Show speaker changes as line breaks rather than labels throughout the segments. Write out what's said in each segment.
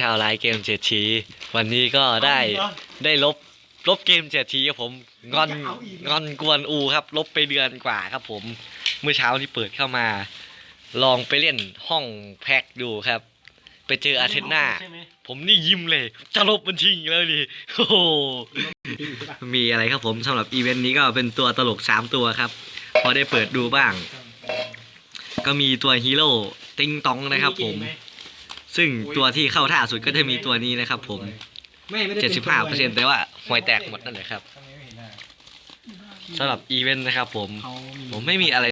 ชาวไลน์เกมเจ็ดทีวันนี้ก็ได้ได้ลบลบเกมเจ็ดทีครับผมงอนงอนกวนอูครับ ลบไปเดือนกว่าครับ ผมเมื่อเช้าที่เปิดเข้ามา ลองไปเล่นห้องแพ็กดูครับ ไปเจออาเทน่า
ใช่ไหม
ผมนี่ยิ้มเลย จะลบบัญชีอีกแล้วดิโอ้โหมีอะไรครับผมสำหรับอีเวนต์นี้ก็เป็นตัวตลกสามตัวครับ พอได้เปิดดูบ้าง ก็มีตัวฮีโร่ติงตองนะครับผม ซึ่งตัวที่เข้าท่าสุดก็จะมีตัวนี้นะครับ ผม
ไม่ไม่ได้
เจ็ดสิบห้าเปอร์เซ็นต์แต่ว่าหวยแตกหมดนั่นแหละครับสำหรับอีเวนต์นะครับ ผม
เขา
ผมไม่มีอะไร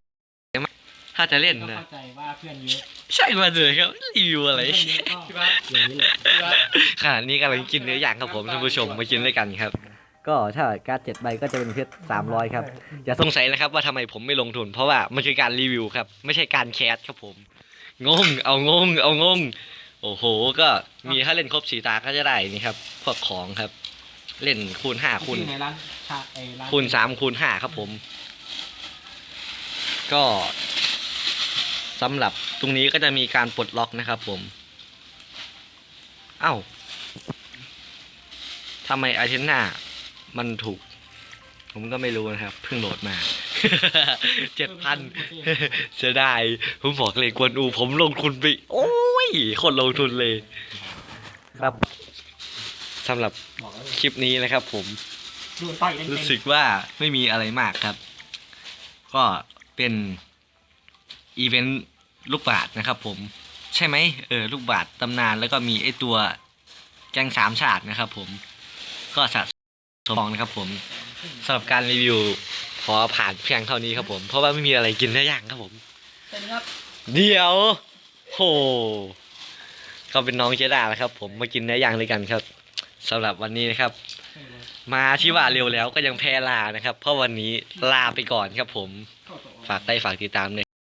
มากถ้าจะเล่น
ก็
นะ
เข้าใจว่าเพื่อนเยอะ
ใช่มาเลยครับรีวิวอะไร
เพื่อนเยอะก็คิดว่าอย่างนี้แหละคิดว่า
ขณะนี้กำลังกินเนื้อย่างครับผมท่านผู้ชมมากินด้วยกันครับ ก็ถ้าการ์ดเจ็ดใบก็จะเป็นเพชรสามร้อยครับ อย่าสงสัยนะครับว่าทำไมผมไม่ลงทุน เพราะว่ามันคือการรีวิวครับ ไม่ใช่การแคสครับผม งง เอางง เอางง โอ้โห ก็มีถ้าเล่นครบสีตาก็จะได้นี่ครับพวกของครับ เล่นคูณห้าคูณ
ที่ในร้านชาไอ้ร้าน
คูณสามคูณห้าครับผม ก็สำหรับตรงนี้ก็จะมีการปลดล็อกนะครับผม เอ้าทำไมอาเทน่ามันถูก ผมก็ไม่รู้นะครับ เพิ่งโหลดมา เจ็ดพันเสียดายผมบอกเลยกวนอู ผมลงทุนไป โอ้ย คนลงทุนเลย ครับสำหรับ
บอกแล้ว
คลิปนี้นะครับผม
ดูต่อยเต็ม
รู้สึกว่าไม่มีอะไรมากครับ ก็เป็นอีเวนต์ลูกบาศก์นะครับผม ใช่ไหมเออลูกบาศก์ตำนานแล้วก็มีไอตัวแกงสามชาตินะครับผม ก็สะสมของนะครับผมสำหรับการรีวิวขอผ่านเพียงเท่านี้ครับผม เพราะว่าไม่มีอะไรกินได้ย่างครับผม
เป็นครับ
เดี๋ยว โห เขาเป็นน้องเจด้านะครับ ผมมากินเนื้อย่างด้วยกันครับสำหรับวันนี้นะครับ มาที่ว่าเร็วแล้วก็ยังแพ้ลานะครับ เพราะวันนี้ลาไปก่อนครับผมฝากได้ฝากติดตามเลย